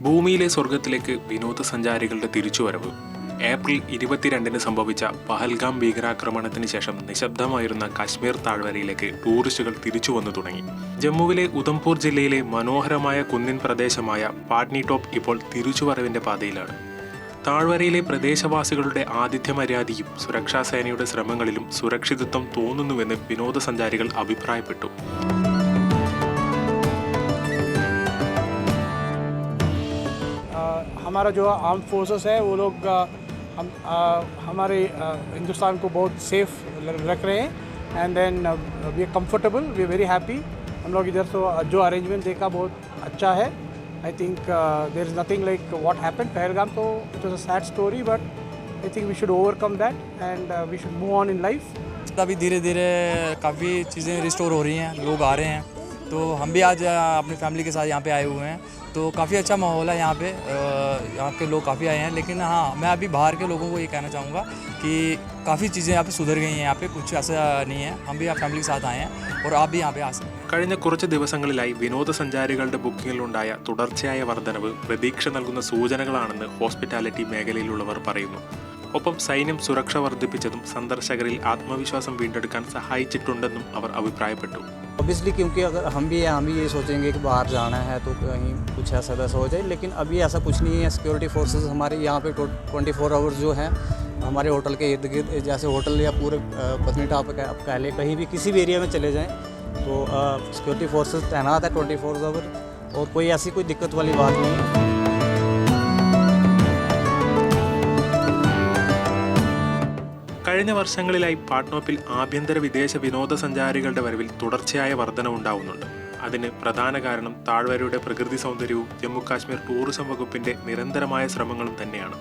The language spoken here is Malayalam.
ഭൂമിയിലെ സ്വർഗത്തിലേക്ക് വിനോദസഞ്ചാരികളുടെ തിരിച്ചുവരവ്. ഏപ്രിൽ ഇരുപത്തിരണ്ടിന് സംഭവിച്ച പഹൽഗാം ഭീകരാക്രമണത്തിന് ശേഷം നിശബ്ദമായിരുന്ന കാശ്മീർ താഴ്വരയിലേക്ക് ടൂറിസ്റ്റുകൾ തിരിച്ചു വന്നു തുടങ്ങി. ജമ്മുവിലെ ഉധംപൂർ ജില്ലയിലെ മനോഹരമായ കുന്നിൻ പ്രദേശമായ പാട്നി ടോപ്പ് ഇപ്പോൾ തിരിച്ചുവരവിന്റെ പാതയിലാണ്. താഴ്വരയിലെ പ്രദേശവാസികളുടെ ആതിഥ്യമര്യാദയും സുരക്ഷാ സേനയുടെ ശ്രമങ്ങളിലും സുരക്ഷിതത്വം തോന്നുന്നുവെന്ന് വിനോദസഞ്ചാരികൾ അഭിപ്രായപ്പെട്ടു. हमारा जो आर्म फोर्सेस है, वो लोग हम हमारे हिंदुस्तान को बहुत सेफ़ रख रहे हैं। And then we are comfortable we are very happy हम लोग इधर तो जो अरेंजमेंट देखा बहुत अच्छा है। I think there is nothing like what happen Pahalgam तो it was a sad story but I think we should overcome that and we should move on in life अभी धीरे धीरे काफ़ी चीज़ें रिस्टोर हो रही हैं, लोग आ रहे हैं। तो हम भी आज अ, अपनी फैमिली के साथ यहाँ पे आए हुए हैं तो काफ़ी अच्छा माहौल है यहाँ पे अ, यहाँ के लोग काफ़ी आए हैं लेकिन हाँ मैं अभी बाहर के लोगों को ये कहना चाहूँगा कि काफ़ी चीज़ें यहाँ पे सुधर गई हैं यहाँ पे कुछ ऐसा नहीं है हम भी यहाँ फैमिली के साथ आए हैं और आप भी यहाँ पे आ सकते हैं കഴിഞ്ഞ കുറച്ച് ദിവസങ്ങളിലായി വിനോദസഞ്ചാരികളുടെ ബുക്കിങ്ങിലുണ്ടായ തുടർച്ചയായ വർധനവ് പ്രതീക്ഷ നൽകുന്ന സൂചനകളാണെന്ന് ഹോസ്പിറ്റാലിറ്റി മേഖലയിലുള്ളവർ പറയുന്നു ഒപ്പം സൈന്യം സുരക്ഷ വർദ്ധിപ്പിച്ചതും സന്ദർശകരിൽ ആത്മവിശ്വാസം വീണ്ടെടുക്കാൻ സഹായിച്ചിട്ടുണ്ടെന്നും അവർ അഭിപ്രായപ്പെട്ടു. ऑब्वियसली क्योंकि अगर हम भी हम भी ये सोचेंगे कि बाहर जाना है तो कहीं कुछ ऐसा वैसा हो जाए, लेकिन अभी ऐसा कुछ नहीं है। सिक्योरिटी फोर्सेस हमारे यहाँ पे ट्वेंटी फोर आवर्स जो है, हमारे होटल के इर्द गिर्द, जैसे होटल या पूरे पत्नीटा आप कह लें, कहीं भी किसी भी एरिया में चले जाएँ तो सिक्योरिटी फोर्सेस तैनात है ट्वेंटी फोर आवर और कोई ऐसी कोई दिक्कत वाली बात नहीं है। കഴിഞ്ഞ വർഷങ്ങളിലായി പാട്നോപ്പിൽ ആഭ്യന്തര വിദേശ വിനോദസഞ്ചാരികളുടെ വരവിൽ തുടർച്ചയായ വർധനവുണ്ടാവുന്നുണ്ട് അതിന് പ്രധാന കാരണം താഴ്വരയുടെ പ്രകൃതി സൗന്ദര്യവും ജമ്മു കാശ്മീർ ടൂറിസം വകുപ്പിന്റെ നിരന്തരമായ ശ്രമങ്ങളും തന്നെയാണ്.